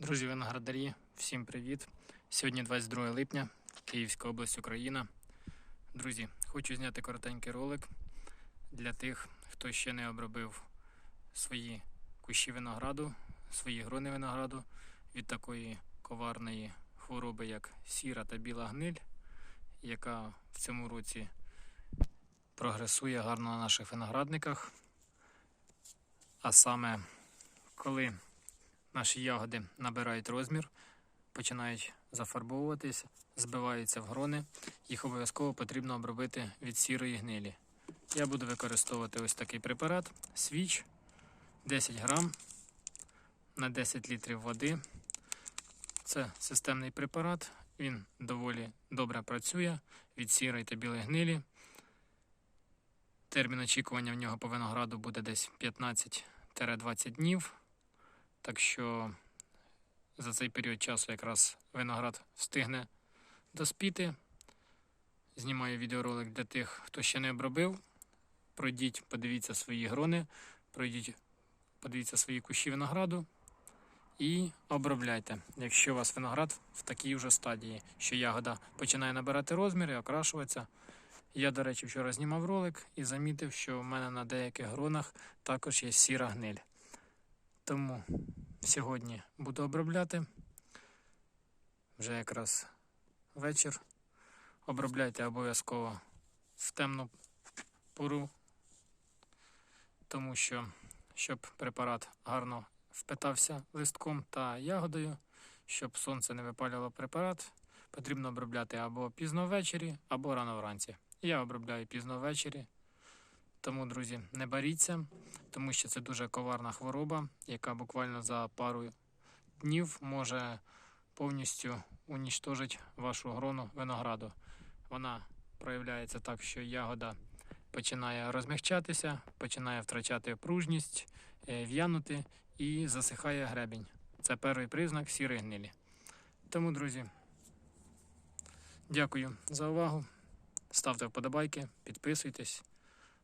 Друзі виноградарі, всім привіт! Сьогодні 22 липня, Київська область, Україна. Друзі, хочу зняти коротенький ролик для тих, хто ще не обробив свої кущі винограду, свої грони винограду від такої коварної хвороби, як сіра та біла гниль, яка в цьому році прогресує гарно на наших виноградниках. А саме, коли наші ягоди набирають розмір, починають зафарбовуватись, збиваються в грони. Їх обов'язково потрібно обробити від сірої гнилі. Я буду використовувати ось такий препарат свіч 10 грам на 10 літрів води. Це системний препарат, він доволі добре працює від сірої та білої гнилі. Термін очікування в нього по винограду буде десь 15-20 днів. Так що за цей період часу якраз виноград встигне доспіти. Знімаю відеоролик для тих, хто ще не обробив. Пройдіть, подивіться свої грони, пройдіть, подивіться свої кущі винограду і обробляйте. Якщо у вас виноград в такій вже стадії, що ягода починає набирати розмір і окрашуватися. Я, до речі, вчора знімав ролик і замітив, що в мене на деяких гронах також є сіра гниль. Тому сьогодні буду обробляти. Вже якраз вечір. Обробляйте обов'язково в темну пору, тому що, щоб препарат гарно впитався листком та ягодою, щоб сонце не випалювало препарат, потрібно обробляти або пізно ввечері, або рано вранці. Я обробляю пізно ввечері. Тому, друзі, не боріться, тому що це дуже коварна хвороба, яка буквально за пару днів може повністю уніштожити вашу грону винограду. Вона проявляється так, що ягода починає розмягчатися, починає втрачати пружність, е, в'янути і засихає гребінь. Це перший признак сірої гнилі. Тому, друзі, дякую за увагу. Ставте вподобайки, підписуйтесь.